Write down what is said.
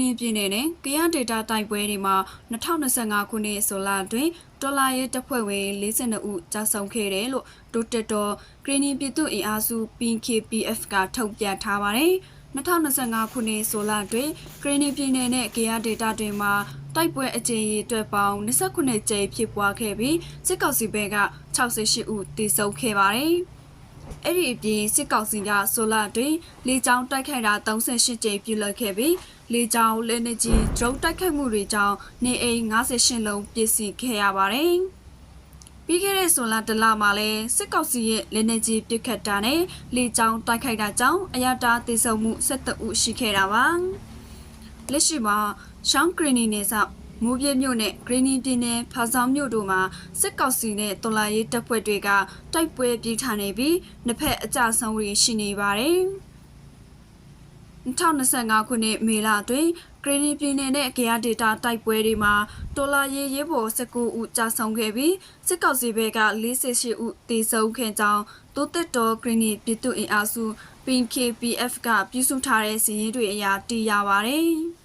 နီပြည်နယ်နဲ့ကရန်ဒေတာတိုက်ပွဲတွေမှာ2025ခုနှစ်ဆိုလအတွင်းဒေါ်လာရဲ့တပ်ဖွဲ့ဝင်42ဦးကြာဆုံးခဲ့တယ်လို့ဒိုတက်တော်ဂရီနီပြည်သူ့အင်အားစု PKPF ကထုတ်ပြန်ထားပါတယ်2025ခုနှစ်ဆိုလအတွင်းဂရီနီပြည်နယ်နဲ့ကရန်ဒေတာတွေမှာတိုက်ပွဲအကြိမ်ရေအတွက်ပေါင်း29ကြိမ်ဖြစ်ပွားခဲ့ပြီးစစ်ကောင်စီဘက်က68ဦးသေဆုံးခဲ့ပါတယ်။ အဲ့ဒီအပြင်စစ်ကောင်စီကဆိုလာတွင်လေကြောင်းတိုက်ခိုက်တာ38ကြိမ်ပြုလုပ်ခဲ့ပြီးလေကြောင်းလက်နက်ကြီးဒရုန်းတိုက်ခိုက်မှုတွေကြောင့်နေအိမ်58လုံးပျက်စီးခဲ့ရပါတယ်။ပြီးခဲ့တဲ့ဆိုလာတလမှာလဲစစ်ကောင်စီရဲ့လက်နက်ကြီးပစ်ခတ်တာနဲ့လေကြောင်းတိုက်ခိုက်တာကြောင့်အရတာသေဆုံးမှု17ဦးရှိခဲ့တာပါ။လက်ရှိမှာရှောင်းဂရီနီနယ်စပ် မူပြည့်မြို့နဲ့ဂရီနီပြည်နယ်ဖာဆောင်မြို့တို့မှာစစ်ကောင်စီနဲ့တော်လာရေးတပ်ဖွဲ့တွေကတိုက်ပွဲပြင်းထန်နေပြီးနှစ်ဖက်အကြဆုံးတွေရှိနေပါတယ်။2025ခုနှစ်မေလအတွင်းဂရီနီပြည်နယ်နဲ့ကေယာဒေတာတိုက်ပွဲတွေမှာတော်လာရေးရေးပေါ်19ဦးကြာဆုံးခဲ့ပြီးစစ်ကောင်စီဘက်က48ဦးသေဆုံးခဲ့ကြောင်းတိုးတက်တော်ဂရီနီပြည်သူ့အင်အားစု PKPF ကပြုစုထားတဲ့စီးရင်တွေအရာတည်ရပါတယ်။